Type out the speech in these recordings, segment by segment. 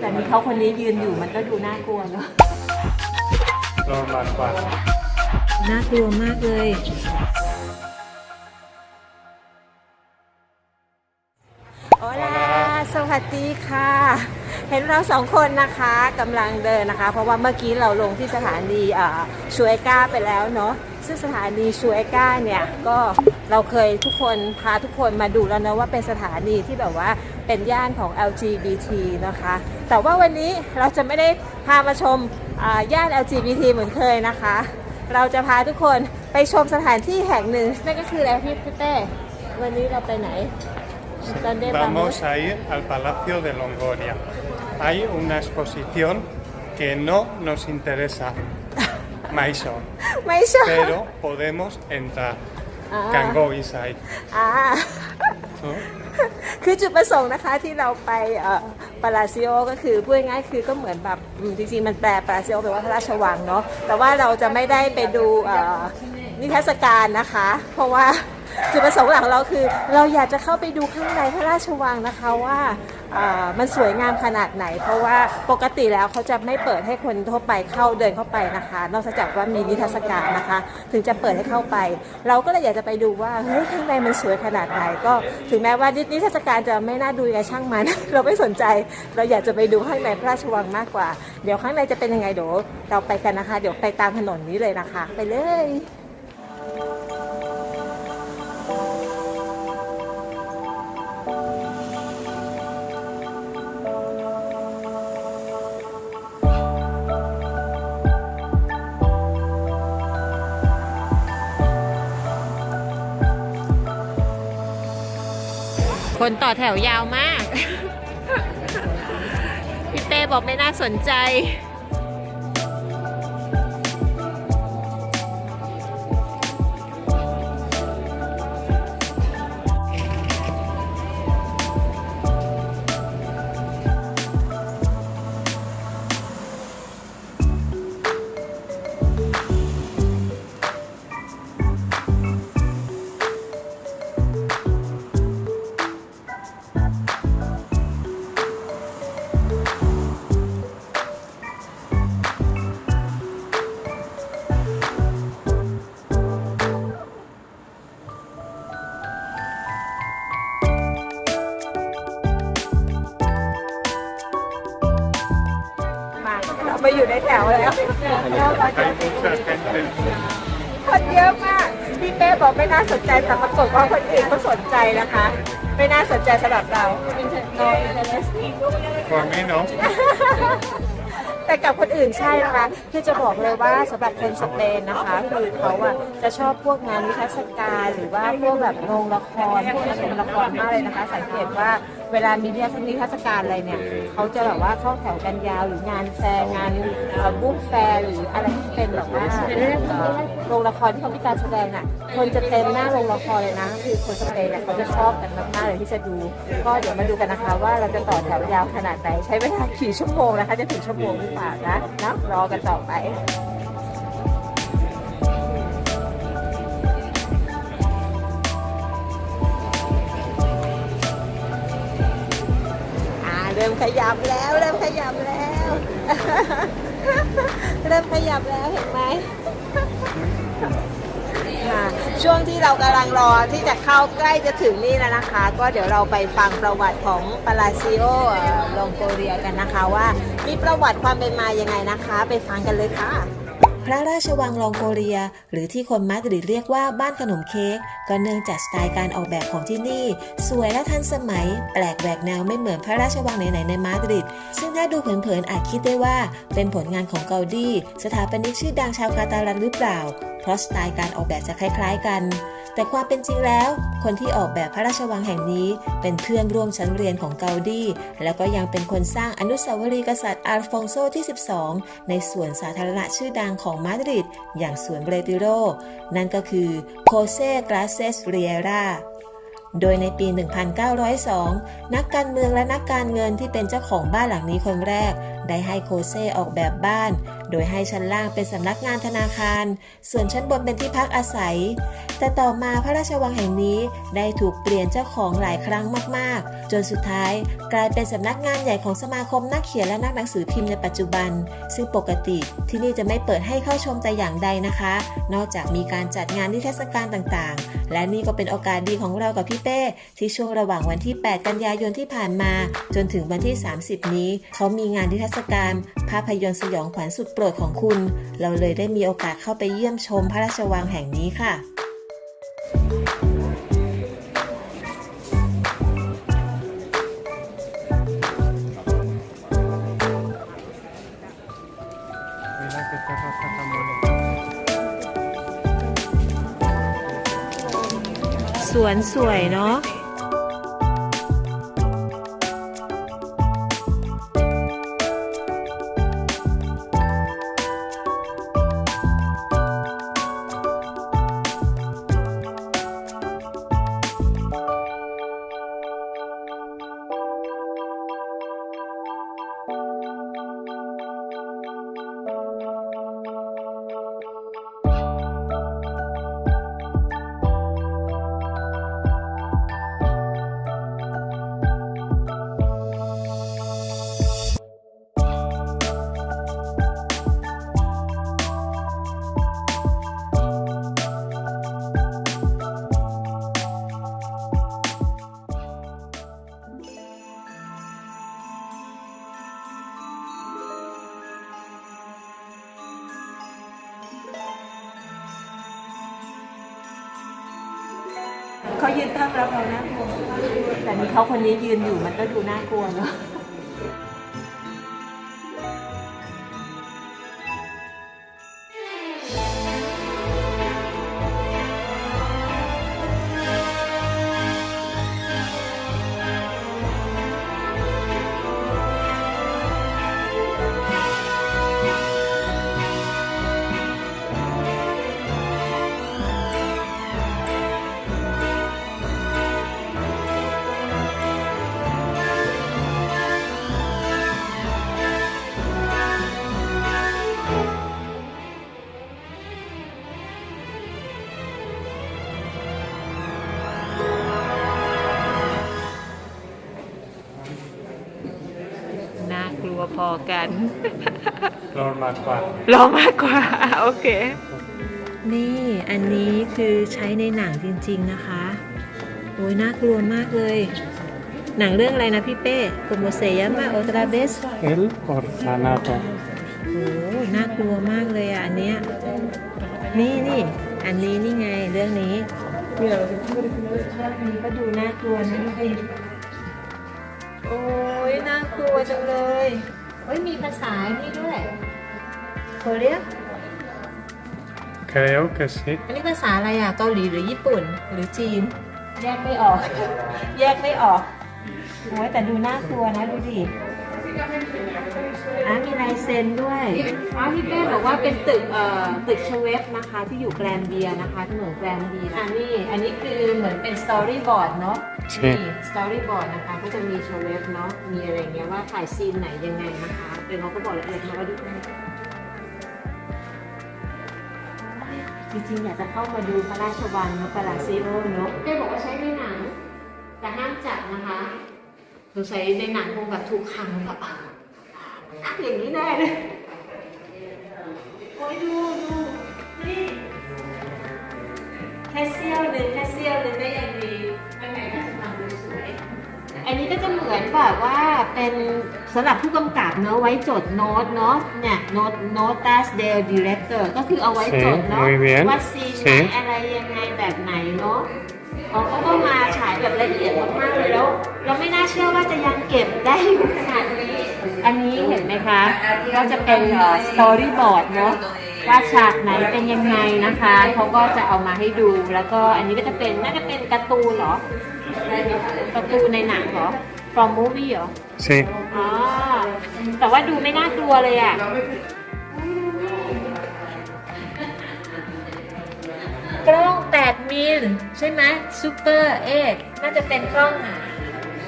แต่มีเขาคนนี้ยืนอยู่มันก็ดูน่ากลัวเนาะ Normal น่ากลัวมากเลย โอลาสวัสดีค่ะ เห็นเราสองคนนะคะกำลังเดินนะคะ เพราะว่าเมื่อกี้เราลงที่สถานีอ่าชูเอก้าไปแล้วเนาะ ซึ่งสถานีชูเอก้าเนี่ยก็เราเคยทุกคนพาทุกคนมาดูแล้วนะว่าเป็นสถานีที่แบบว่าเป็นย่านของ LGBT นะคะ แต่ว่าวันนี้เราจะไม่ได้พามาชมย่าน LGBT เหมือนเคยนะคะ เราจะพาทุกคนไปชมสถานที่แห่งหนึ่งนั่นก็คืออะไรพี่เต้วันนี้เราไปไหน Vamos a ir al Palacio de Longoria. Hay una exposición que no nos interesa, Maison, ไม่ใช่ pero podemos entrar. Ah. Can go inside. อ่า ¿no? คือจุดประสงค์นะคะที่เราไปปาลาซิโอก็คือพูดง่ายๆคือก็เหมือนแบบอืมจริงๆมันแปลปาลาซิโอแปลว่าพระราชวังเนาะแต่ว่าเราจะไม่ได้ไปดูเอ่อนิทรรศการนะคะ เพราะว่า จุดประสงค์หลักของเราคือ เราอยากจะเข้าไปดูข้างในพระราชวังนะคะว่าอ่อมันสวยงามขนาดไหน เพราะว่าปกติแล้วเขาจะไม่เปิดให้คนทั่วไปเข้าเดินเข้าไปนะคะ นอกจากว่ามีนิทรรศการนะคะ ถึงจะเปิดให้เข้าไป เราก็เลยอยากจะไปดูว่าเฮ้ยข้างในมันสวยขนาดไหนก็ ถึงแม้ว่านิทรรศการจะไม่น่าดูยังไงช่างมัน เราไม่สนใจ เราอยากจะไปดูข้างในพระราชวังมากกว่า เดี๋ยวข้างในจะเป็นยังไงเดี๋ยวเราไปกันนะคะ เดี๋ยวไปตามถนนนี้เลยนะคะ ไปเลย คนต่อแถวยาวมาก พี่เต้บอกไม่น่าสนใจ คนเยอะมาก พี่เป้บอกไม่น่าสนใจแต่ปรากฏว่าคนอื่นก็สนใจนะคะ ไม่น่าสนใจสำหรับเรา No interesting Por mí no. แต่กับคนอื่นใช่นะคะคือจะบอกเลยว่าสำหรับคนสเปนนะคะคือเขาอะจะชอบพวกงานนิทรรศการหรือว่าพวกแบบโรงละครพวกชมละครมากเลยนะคะ สังเกตว่าเวลามีนิทรรศนิทรรศการอะไรเนี่ยเขาจะแบบว่าเข้าแถวกันยาวหรืองานแฟร์งานบุ๊กแฟร์หรืออะไรที่เป็นแบบว่าโรงละครที่เขามีการแสดงอะคนจะเต็มหน้าโรงละครเลยนะ คือคนสเปนเนี่ยเขาจะชอบกันมากๆเลยที่จะดู ก็เดี๋ยวมาดูกันนะคะ ว่าเราจะต่อแถวยาวขนาดไหนใช้เวลากี่ชั่วโมงนะคะ จะถึงชั่วโมงหรือเปล่านะนะรอกันต่อไปอ่าเริ่มขยับแล้ว เริ่มขยับแล้ว เริ่มขยับแล้วเห็นไหมค่ะช่วงที่เรากำลังรอที่จะเข้าใกล้จะถึงนี่แล้วนะคะ ก็เดี๋ยวเราไปฟังประวัติของปาลาซิโอลองโกเรียกันนะคะว่า มีประวัติความเป็นมายังไงนะคะ ไปฟังกันเลยค่ะ พระราชวังลองโกเรีย หรือที่คนมาดริดเรียกว่าบ้านขนมเค้กก็เนื่องจากสไตล์การออกแบบของที่นี่ สวยและทันสมัย แปลกแหวกแนวไม่เหมือนพระราชวังไหนๆในมาดริด ซึ่งถ้าดูเผินๆอาจคิดได้ว่า เป็นผลงานของเกาดีสถาปนิกชื่อดังชาวกาตาลันหรือเปล่า เพราะสไตล์การออกแบบจะคล้าย ๆ กัน แต่ความเป็นจริงแล้ว คนที่ออกแบบพระราชวังแห่งนี้ เป็นเพื่อนร่วมชั้นเรียนของเกาดีแล้วก็ยังเป็นคนสร้างอนุสาวรีย์กษัตริย์อัลฟองโซที่ 12 ในสวนสาธารณะชื่อดังของมาดริดอย่างสวนเบรติโร นั่นก็คือโคเซกราเซสเรียราโดยในปี 1902 นักการเมืองและนักการเงินที่เป็นเจ้าของบ้านหลังนี้คนแรก ได้ให้โคเซออกแบบบ้าน โดยให้ชั้นล่างเป็นสำนักงานธนาคาร ส่วนชั้นบนเป็นที่พักอาศัย แต่ต่อมาพระราชวังแห่งนี้ได้ถูกเปลี่ยนเจ้าของหลายครั้งมากๆ จนสุดท้ายกลายเป็นสำนักงานใหญ่ของสมาคมนักเขียนและนักหนังสือพิมพ์ในปัจจุบัน ซึ่งปกติที่นี่จะไม่เปิดให้เข้าชมแต่อย่างใดนะคะ นอกจากมีการจัดงานนิทรรศการต่างๆ และนี่ก็เป็นโอกาสดีของเรากับพี่เป้ที่ช่วงระหว่างวันที่ 8 กันยายนที่ผ่านมา จนถึงวันที่ 30 นี้ เขามีงานนิทรรศการ ภาพยนตร์สยองขวัญสุดโปรดของคุณ เราเลยได้มีโอกาสเข้าไปเยี่ยมชมพระราชวังแห่งนี้ค่ะสวนสวยเนาะ เขาคนนี้ยืนอยู่มันก็ดูน่ากลัวเนาะ ลัวพอกัน Los Marquardt. รอมากกว่า โอเค นี่อันนี้คือใช้ในหนังจริงๆนะคะ โอ้ยน่ากลัวมากเลย หนังเรื่องอะไรนะพี่เป้โกโมเซยามะโอตราเบส El orfanato. โอ้น่ากลัวมากเลยอะอันเนี้ยนี่นี่อันนี้นี่ไงเรื่องนี้เรื่องนี้ก็ดูน่ากลัวนะดูดิโอ้ยน่ากลัวจังเลยเฮ้ยมีภาษานี่ด้วยโคเรีย Creo que sí. อันนี้ภาษาอะไรอะเกาหลีหรือญี่ปุ่นหรือจีน แยกไม่ออก แยกไม่ออกโอ้ยแต่ดูน่ากลัวนะดูดิ อะมีลายเซ็นด้วยอ๋อพี่เป้บอกว่าเป็นตึกเอ่อตึกชเวฟนะคะที่อยู่แกรนเบียนะคะที่เหมืองแกรนเบียอะนี่อันนี้คือเหมือนเป็นสตอรี่บอร์ดเนาะใช่ นี่สตอรี่บอร์ดนะคะก็จะมีชเวฟเนาะมีอะไรเงี้ยว่าถ่ายซีนไหนยังไงนะคะเดี๋ยวเราก็บอกละเอียดมาว่าดูกันจริงๆอยากจะเข้ามาดูพระราชวังเนอะปาลาซิโอเนอะเป้บอกว่าใช้ในหนังแต่ห้ามจับนะคะสงสัยในหนังคงแบบถูกขังแบบ อย่างนี้แน่เลยโอ้ยดูดูนี่แค่เสี้ยวหนึ่งแค่เสี้ยวหนึ่งได้ยังดีข้างในก็จะทำดูสวยอันนี้ก็จะเหมือนแบบว่าเป็นสำหรับผู้กำกับเนอะไว้จดโน้ตเนาะเนี่ยโน้ตโน้ต as the director ก็คือเอาไว้จดเนาะ Sí, muy bien. ว่าซีนไหน Sí. อะไรยังไงแบบไหนเนาะเขาก็ก็มาฉายแบบละเอียดมากๆ เลยแล้วเราไม่น่าเชื่อว่าจะยังเก็บได้อยู่ขนาดนี้ อันนี้เห็นไหมคะ ก็จะเป็นสตอรี่บอร์ดเนาะว่าฉากไหนเป็นยังไงนะคะเขาก็จะเอามาให้ดู แล้วก็อันนี้ก็จะเป็นน่าจะเป็นการ์ตูนเหรอการ์ตูนในหนังเหรอ from movie เหรอ Sí. อ๋อ แต่ว่าดูไม่น่ากลัวเลยอะกล้อง 8 มิล ใช่ไหมซูเปอร์เอ็น่าจะเป็นกล้อง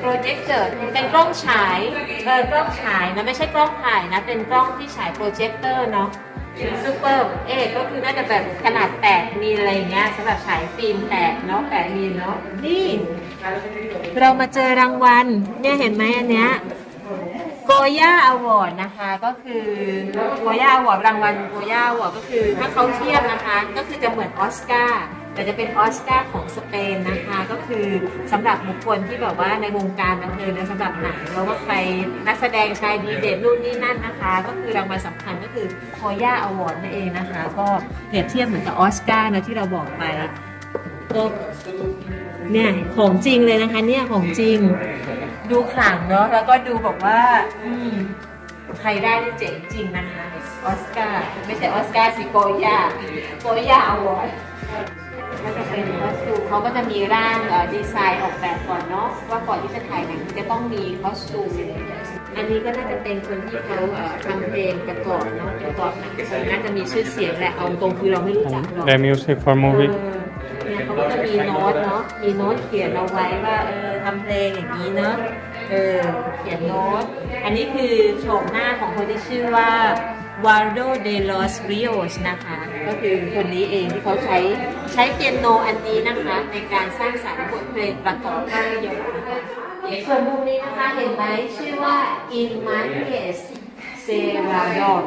โปรเจคเตอร์เป็นกล้องฉายเออกล้องฉายนะไม่ใช่กล้องถ่ายนะ เป็นกล้องที่ฉายโปรเจคเตอร์เนาะซูเปอร์เอก็คือน่าจะแบบขนาด8มิลอะไรเงี้ยสำหรับฉายฟิล์ม8เนาะ8มิลเนาะนี่ เรามาเจอรางวัลเนี่ยเห็นไหมอันเนี้ยโกย่าอวอร์ดนะคะก็คือโกย่าอวอร์ดรางวัลโกย่าอวอร์ดก็คือถ้าเขาเทียบนะคะ ก็คือจะเหมือนออสการ์ แต่จะเป็นออสการ์ของสเปนนะคะ ก็คือสำหรับบุคคลที่แบบว่าในวงการบันเทิงนะสำหรับหนังแล้วว่าใครนักแสดงชายดีเด่นนู่นนี่นั่นนะคะ ก็คือรางวัลสำคัญก็คือโกย่าอวอร์ดนั่นเองนะคะ ก็เปรียบเทียบเหมือนกับออสการ์นะที่เราบอกไปก็เนี่ยของจริงเลยนะคะเนี่ยของจริงดูขลังเนาะแล้วก็ดูแบบว่า อืมใครได้นี่เจ๋งจริงนะคะออสการ์ไม่ใช่ออสการ์สิโกย่าโกย่าอวอร์ด ก็จะเป็นคอสตูมเขาก็จะมีร่างเอ่อดีไซน์ออกแบบก่อนเนาะว่าก่อนที่จะถ่ายหนังจะต้องมีคอสตูมอันนี้ก็น่าจะเป็นคนที่เขาเอ่อทำเพลงประกอบเนาะประกอบหนังคงน่าจะมีชื่อเสียงแหละเอาตรงคือเราไม่รู้จักหรอก The music for movie เออเนี่ยเขาก็จะมีโน้ตเนาะมีโน้ตเขียนเอาไว้ว่าเออทำเพลงอย่างนี้เนาะเออเขียนโน้ต อันนี้คือโฉมหน้าของคนที่ชื่อว่า วาร์โดเดลอสริโอสนะคะ ก็คือคนนี้เองที่เขาใช้ใช้เปียโนอันนี้นะคะ ในการสร้างสรรค์บทเพลงประกอบภาพยนตร์นะคะส่วนมุมนี้นะคะเห็นไหมชื่อว่า In Marques Serrador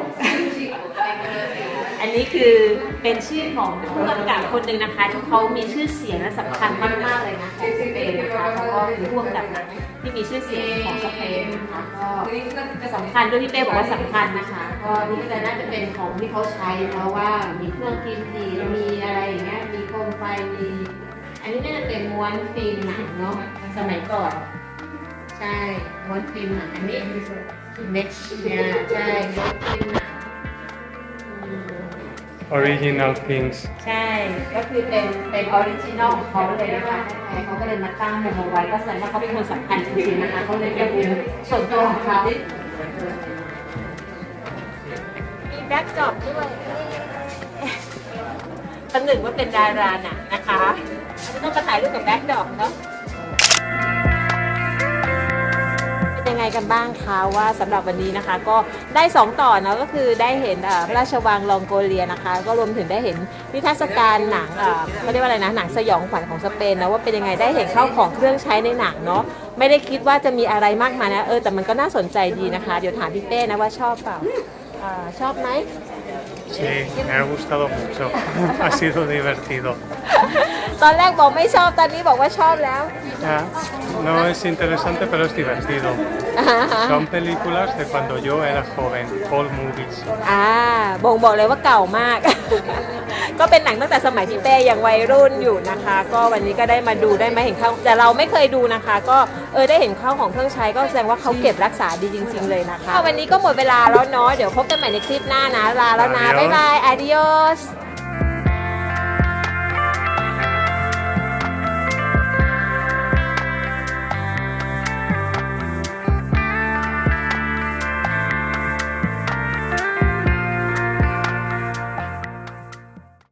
อันนี้คือเป็นชื่อของผู้กำกับคนหนึ่งนะคะที่เขามีชื่อเสียงและสำคัญมากๆเลยนะของสเปนนะคะเขาก็คือผู้กำกับหนังที่มีชื่อเสียงของสเปนนะคะก็สำคัญด้วยพี่เป้บอกว่าสำคัญนะคะก็นี่ก็จะน่าจะเป็นของที่เขาใช้เพราะว่ามีเครื่องพิมพ์ดีมีอะไรอย่างเงี้ยมีโคมไฟมีอันนี้น่าจะเป็นม้วนฟิล์มหนังเนาะสมัยก่อน ใช่ม้วนฟิล์มหนังอันนี้ เม็กเนี่ยใช่ม้วนฟิล์มหนังอืม original things ใช่ ก็คือเป็นเป็นออริจินอลของเขาเลยนะคะใช่เขาก็เลยมาตั้งมันเอาไว้ก็แสดงว่าเขาเป็นคนสำคัญจริงๆนะคะเขาเลยเรียกเป็นส่วนตัวของเขามีแบ็กจอบด้วยประหนึ่งว่าเป็นดาราหนังนะคะอันนี้ต้องมาถ่ายรูปกับแบ็กดอกเนาะ ยังไงกันบ้างคะว่าสำหรับวันนี้นะคะ ก็ได้ 2 ต่อนะก็คือได้เห็นเอ่อพระราชวังลองโกเลียนะคะ ก็รวมถึงได้เห็นนิทรรศการหนังเอ่อเขาเรียกว่าอะไรนะหนังสยองขวัญของสเปนนะว่าเป็นยังไงได้เห็นข้าวของเครื่องใช้ในหนังเนาะไม่ได้คิดว่าจะมีอะไรมากมายนะเออแต่มันก็น่าสนใจดีนะคะ เดี๋ยวถามพี่เป้นะว่าชอบเปล่าอ่าชอบไหม Sí, me ha gustado mucho. ha sido divertido. ตอนแรกบอกไม่ชอบ ตอนนี้บอกว่าชอบแล้ว Ya, No es interesante, pero es divertido. Son películas de cuando yo era joven, old movies. อ่าบ่งบอกเลยว่าเก่ามาก ก็เป็นหนังตั้งแต่สมัยพี่เป้ยังวัยรุ่นอยู่นะคะ ก็วันนี้ก็ได้มาดูได้มาเห็นเขาแต่เราไม่เคยดูนะคะ ก็เออได้เห็นข้าวของเครื่องใช้ก็แสดงว่าเขาเก็บรักษาดีจริง ๆ เลยนะคะ วันนี้ก็หมดเวลาแล้วเนาะเดี๋ยวพบกันใหม่ในคลิปหน้านะลาแล้วนะ Adios บ๊ายบาย adios